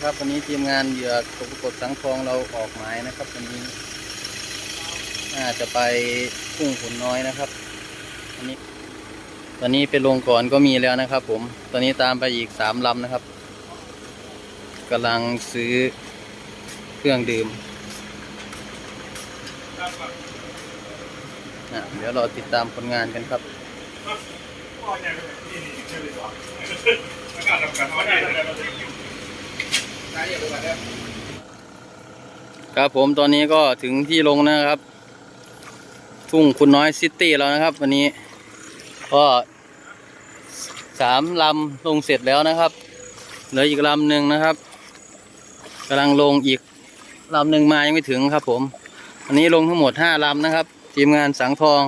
ครับวันนี้ทีมงานเหยื่อตกกดสังทองเราออกหมายนะครับวันนี้น่าจะไปพุ่งขุนน้อยนะครับอันนี้ ตอนนี้ไปลงก่อนก็มีแล้วนะครับ ผม ตอนนี้ตามไปอีกสามลำนะครับกำลังซื้อเครื่องดื่มเดี๋ยวเราติดตามผลงานกันครับ ครับผมตอนนี้ก็ถึงที่ลงนะครับ ทุ่งคุณน้อยซิตี้แล้วนะครับ วันนี้ ก็สามลำลงเสร็จแล้วนะครับ เหลืออีกลำหนึ่งนะครับกำลังลงอีกลำหนึ่งมายังไม่ถึงครับ ผม อันนี้ลงทั้งหมดห้าลำนะครับ ทีมงานสังทอง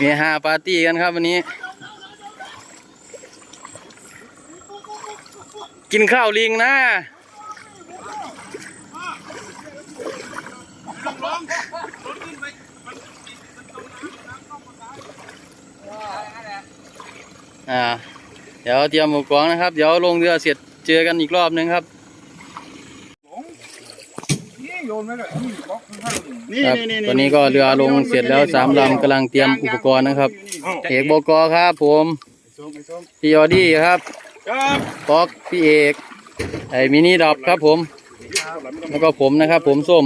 มีฮาปาร์ตี้กันครับวันนี้ กินข้าวลิงนะอ่าเดี๋ยวเตรียมอุปกรณ์นะครับ เดี๋ยวลงเรือเสร็จเจอกันอีกรอบนึงครับ โยนไว้เลยนี่บล็อกข้างๆนี่ครับตอนนี้ก็เรือลงเสร็จแล้วสามลำกำลังเตรียมอุปกรณ์นะครับ เอกบกครับผมส้มไอ้ส้มพี่ออดี้ครับครับป๊อกพี่เอกไอ้มินิดอบครับผม แล้วก็ผมนะครับ ผมส้ม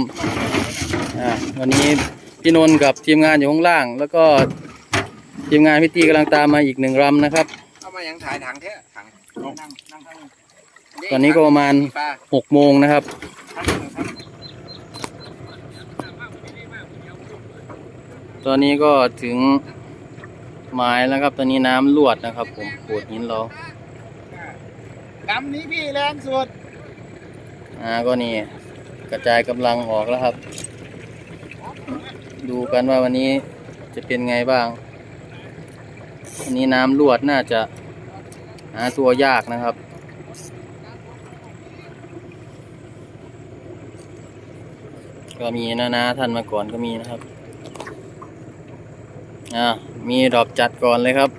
อ่าวันนี้พี่นนท์กับทีมงานอยู่ข้างล่าง แล้วก็ทีมงานพี่ตีกำลังตามมาอีกหนึ่งลำนะครับ เอามายังถ่ายถังแท้ถังนั่งนั่งข้างตอนนี้ก็ประมาณปลาหกโมงนะครับ ตอนนี้ก็ถึงหมายแล้วครับ ตอนนี้น้ำลวดนะครับ ผมโขดหินเราลำนี้พี่แรงสุด อ่าก็นี่กระจายกำลังออกแล้วครับ ดูกันว่าวันนี้จะเป็นไงบ้างวันนี้น้ำลวดน่าจะหาตัวยากนะครับก็มีนะนะท่านมาก่อนก็มีนะครับ อ่ามีดอกจัดก่อนเลยครับ